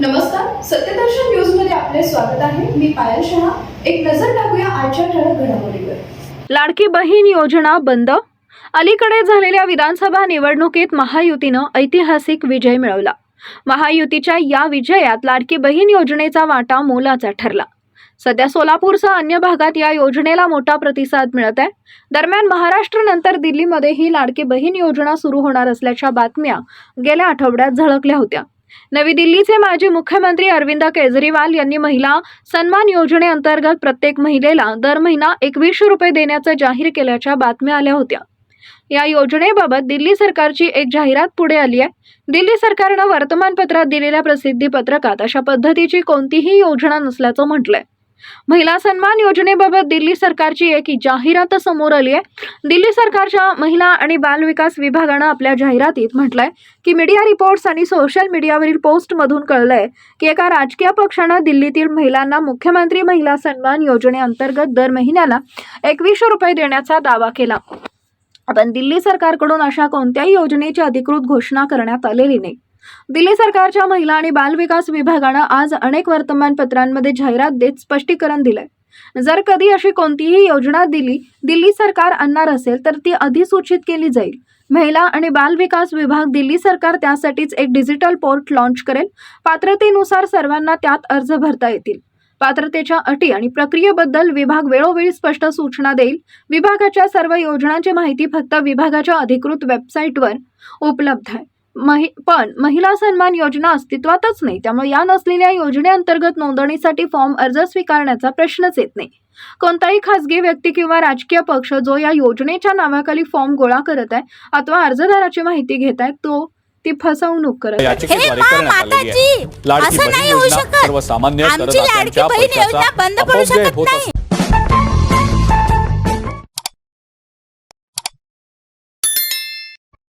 नमस्कार सत्यदर्शन न्यूजमध्ये आपले स्वागत आहे. मी पायल शहा. एक नजर टाकूया आजच्या ठळक घडामोडीवर. लाडकी बहीण योजना बंद? अलीकडे झालेल्या विधानसभा निवडणुकीत महायुतीनं ऐतिहासिक विजय मिळवला. महायुतीच्या या विजयात लाडकी बहीण योजनेचा वाटा मोलाचा ठरला. सध्या सोलापूरसह अन्य भागात या योजनेला मोठा प्रतिसाद मिळत आहे दरम्यान महाराष्ट्रानंतर दिल्लीमध्ये ही लाडकी बहीण योजना सुरू होणार असल्याच्या बातम्या गेल्या आठवड्यात झळकल्या होत्या. नवी दिल्लीचे माजी मुख्यमंत्री अरविंद केजरीवाल यांनी महिला सन्मान योजनेअंतर्गत प्रत्येक महिलेला दर महिना एकवीसशे रुपये देण्याचं जाहीर केल्याच्या बातम्या आल्या होत्या. या योजनेबाबत दिल्ली सरकारची एक जाहिरात पुढे आली आहे. दिल्ली सरकारनं वर्तमानपत्रात दिलेल्या प्रसिद्धी पत्रकात अशा पद्धतीची कोणतीही योजना नसल्याचं म्हटलंय. महिला सन्मान योजनेबाबत दिल्ली सरकारची एक जाहिरात समोर आली आहे. दिल्ली सरकारच्या महिला आणि बालविकास विभागानं आपल्या जाहिरातीत म्हटलंय की मीडिया रिपोर्ट्स आणि सोशल मीडियावरील पोस्टमधून कळलंय की एका राजकीय पक्षानं दिल्लीतील महिलांना मुख्यमंत्री महिला सन्मान योजनेअंतर्गत दर महिन्याला एकवीसशे रुपये देण्याचा दावा केला. पण दिल्ली सरकारकडून अशा कोणत्याही योजनेची अधिकृत घोषणा करण्यात आलेली नाही. दिल्ली सरकारच्या महिला आणि बालविकास विभागानं आज अनेक वर्तमानपत्रांमध्ये जाहिरात देत स्पष्टीकरण दिलंय. जर कधी अशी कोणतीही योजना दिली दिल्ली सरकार आणणार असेल तर ती अधिसूचित केली जाईल. महिला आणि बाल विकास विभाग दिल्ली सरकार त्यासाठीच एक डिजिटल पोर्ट लॉन्च करेल. पात्रतेनुसार सर्वांना त्यात अर्ज भरता येतील. पात्रतेच्या अटी आणि प्रक्रियेबद्दल विभाग वेळोवेळी स्पष्ट सूचना देईल. विभागाच्या सर्व योजनांची माहिती फक्त विभागाच्या अधिकृत वेबसाईटवर उपलब्ध आहे. महि पण महिला सन्मान योजना अस्तित्वातच नाही. त्यामुळे या नसलेल्या योजनेअंतर्गत नोंदणीसाठी फॉर्म अर्ज स्वीकारण्याचा प्रश्नच येत नाही. कोणताही खासगी व्यक्ती किंवा राजकीय पक्ष जो या योजनेच्या नावाखाली फॉर्म गोळा करत आहे अथवा अर्जदाराची माहिती घेत आहे तो ती फसवणूक करत आहे. हे. सर्वसामान्य